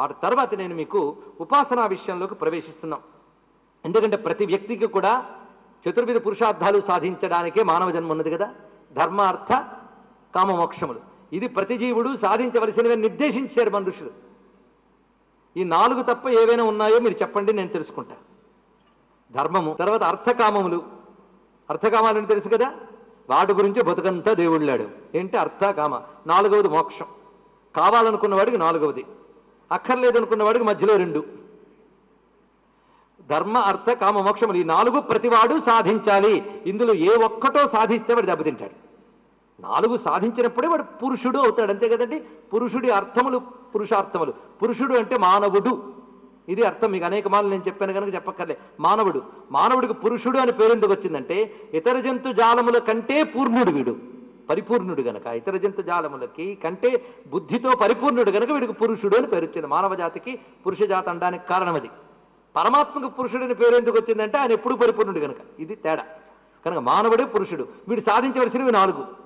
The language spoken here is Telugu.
ఆ తర్వాత నేను మీకు ఉపాసనా విషయంలోకి ప్రవేశిస్తున్నాం. ఎందుకంటే ప్రతి వ్యక్తికి కూడా చతుర్విధ పురుషార్థాలు సాధించడానికే మానవ జన్మ ఉన్నది కదా. ధర్మ అర్థ కామ మోక్షములు ఇది ప్రతి జీవుడు సాధించవలసినవి నిర్దేశించారు మన ఋషులు ఈ నాలుగు తప్ప ఏవైనా ఉన్నాయో మీరు చెప్పండి నేను తెలుసుకుంటా. ధర్మము తర్వాత అర్థకామములు. అర్థకామాలని తెలుసు కదా? వాటి గురించి బతుకంతా దేవుళ్ళాడు. ఏంటి? అర్థ కామ నాలుగవది మోక్షం. కావాలనుకున్న వాడికి నాలుగవది. అక్కర్లేదు అనుకున్న వాడికి మధ్యలో రెండు. ధర్మ అర్థ కామ మోక్షములు ఈ నాలుగు ప్రతివాడు సాధించాలి. ఇందులో ఏ ఒక్కటో సాధిస్తే వాడు దెబ్బతింటాడు. నాలుగు సాధించినప్పుడే వాడు పురుషుడు అవుతాడు. అంతే కదండి? పురుషుడి అర్థములు పురుషార్థములు. పురుషుడు అంటే మానవుడు. ఇది అర్థం. మీకు అనేక మార్లు నేను చెప్పాను కనుక చెప్పక్కర్లే. మానవుడు. మానవుడికి పురుషుడు అని పేరు ఎందుకు వచ్చిందంటే ఇతర జంతు జాలముల కంటే పూర్ణుడు వీడు. పరిపూర్ణుడు గనక ఇతర జంతు జాలములకి కంటే బుద్ధితో పరిపూర్ణుడు గనక వీడికి పురుషుడు అని పేరు వచ్చింది. మానవ జాతికి పురుష జాతి అనడానికి కారణం అది. పరమాత్మకు పురుషుడిని పేరు ఎందుకు వచ్చిందంటే ఆయన ఎప్పుడు పరిపూర్ణుడు గనక. ఇది తేడా. కనుక మానవుడే పురుషుడు. వీడు సాధించవలసినవి నాలుగు.